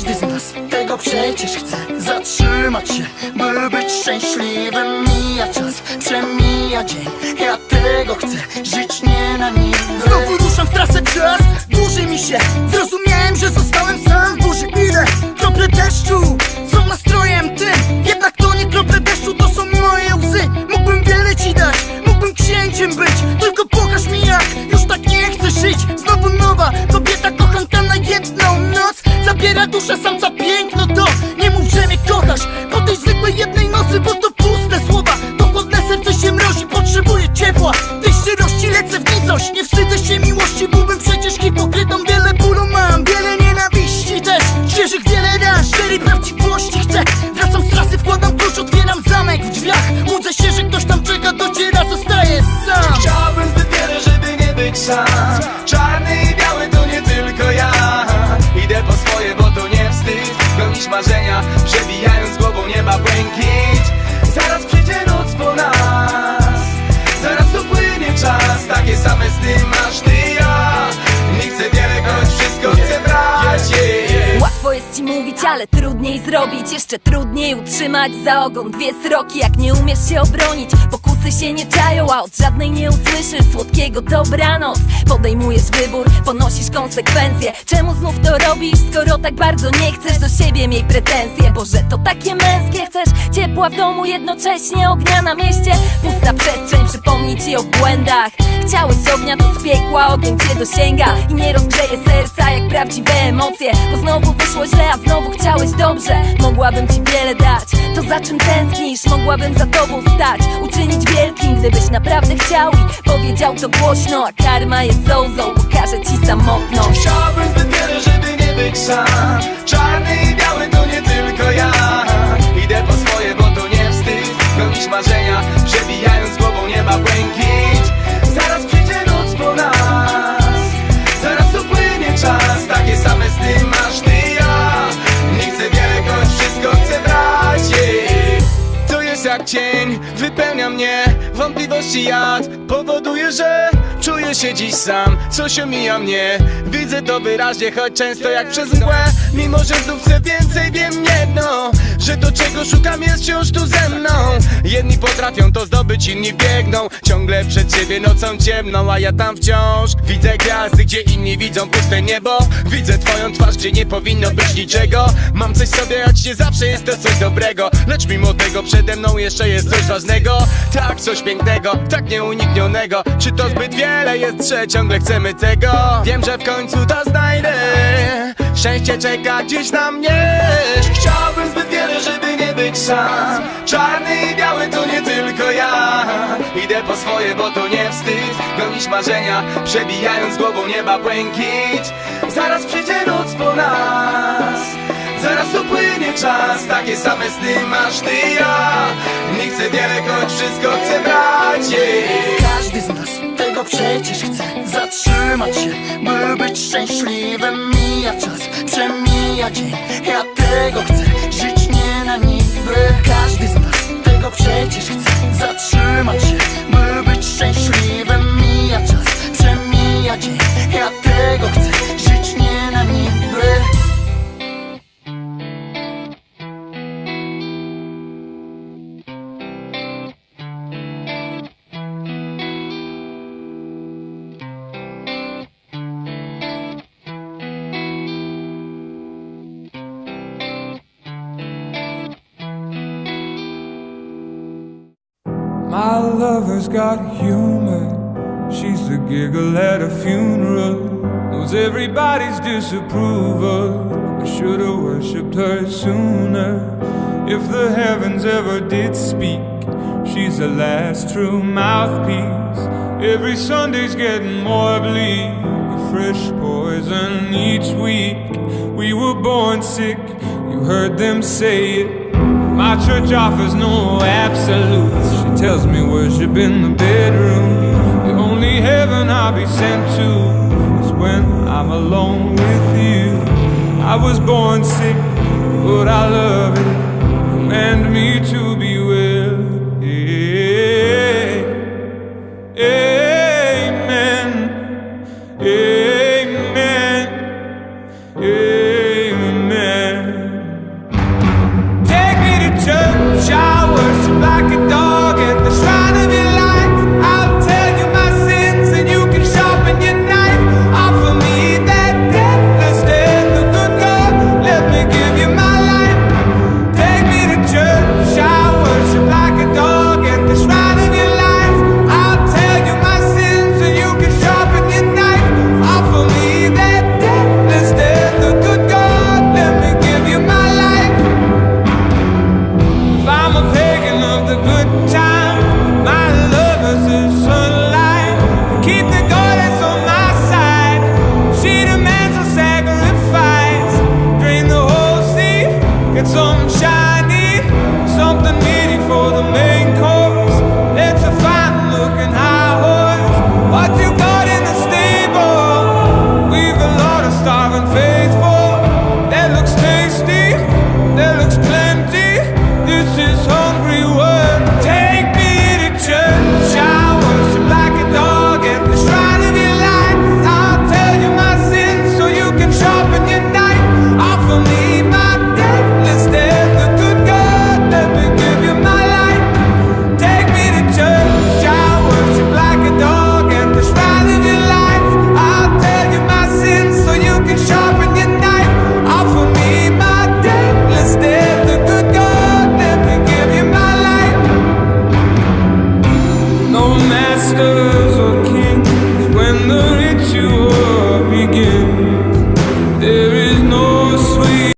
Każdy z nas tego przecież chce. Zatrzymać się, by być szczęśliwym Mija czas, przemija dzień. Ja tego chcę, żyć nie na nim Znowu ruszam w trasę czas Dłuży mi się, zrozumiałem, że zostałem sam w burzy. Ile? Krople deszczu są nastrojem tym Jednak to nie krople deszczu, to są moje łzy. Mógłbym wiele ci dać, mógłbym księciem być. Tylko pokaż mi Zabiera duszę samca piękno to. Nie mów, że mnie kochasz Po tej zwykłej jednej nocy, bo to puste słowa. To chłodne serce się mrozi, potrzebuje ciepła. Tej szczerości lecę w nicość Nie wstydzę się miłości, byłbym przecież hipokrytą Wiele bólu mam, wiele nienawiści też Świeżych wiele ran, szczerej prawdziwości chcę. Wracam z trasy, wkładam klucz, otwieram zamek w drzwiach. Łudzę się, że ktoś tam czeka, dociera, zostaję sam. Chciałbym zbyt wiele, żeby nie być sam marzenia, przebijając głową nieba błękit. Zaraz przyjdzie noc po nas Zaraz upłynie czas Takie same sny masz ty ja. Nie chcę wiele, choć wszystko chcę brać. Łatwo jest ci mówić, ale trudniej zrobić. Jeszcze trudniej utrzymać za ogon dwie sroki. Jak nie umiesz się obronić, pokusy się nie czają A od żadnej nie usłyszysz słodkiego dobranoc. Podejmujesz wybór, ponosisz konsekwencje. Czemu znów to robisz, skoro tak bardzo nie chcesz Do siebie miej pretensje, Boże to takie męskie Chcesz ciepła w domu, jednocześnie ognia na mieście? Pusta przestrzeń, przypomni ci o błędach. Chciałeś ognia, to z piekła ogień cię dosięga. I nie rozgrzeje serca jak prawdziwe emocje Bo znowu wyszło źle, a znowu chciałeś dobrze. Mogłabym ci wiele dać, to za czym tęsknisz? Mogłabym za tobą stać, uczynić wielkim Gdybyś naprawdę chciał i powiedział to głośno A karma jest zołzą, pokaże ci samotność. Chciałbym zbyt wiele, żeby nie być sam jak cień, wypełnia mnie Wątpliwości jad. Powoduje, że Czuję się dziś sam, coś omija mnie. Widzę to wyraźnie, choć często jak przez mgłę. Mimo, że znów chcę więcej, wiem jedno Że to czego szukam jest wciąż tu ze mną. Jedni potrafią to zdobyć, inni biegną. Ciągle przed siebie nocą ciemną, a ja tam wciąż Widzę gwiazdy, gdzie inni widzą puste niebo. Widzę twoją twarz, gdzie nie powinno być niczego. Mam coś sobie, choć nie zawsze jest to coś dobrego. Lecz mimo tego przede mną jeszcze jest coś ważnego. Tak, coś pięknego, tak nieuniknionego. Czy to zbyt wiele jest, że ciągle chcemy tego. Wiem, że w końcu to znajdę. Szczęście czeka gdzieś na mnie. Chciałbym zbyt wiele, żeby nie być sam. Czarny i biały to nie tylko ja. Idę po swoje, bo to nie wstyd. Pełnić marzenia, przebijając głową nieba błękit. Zaraz przyjdzie noc po nas. Zaraz upłynie czas, takie same sny masz ty ja. Nie chcę przecież chce Zatrzymać się, by być szczęśliwym. Mija czas, przemija dzień. Ja tego chcę, żyć nie na niby. Każdy My lover's got humor. She's the giggle at a funeral. Knows everybody's disapproval. I should've worshipped her sooner. If the heavens ever did speak, she's the last true mouthpiece. Every Sunday's getting more bleak. A fresh poison each week. We were born sick, you heard them say it. My church offers no absolutes. She tells me worship in the bedroom. The only heaven I'll be sent to is when I'm alone with you. I was born sick, but I love it. Command me to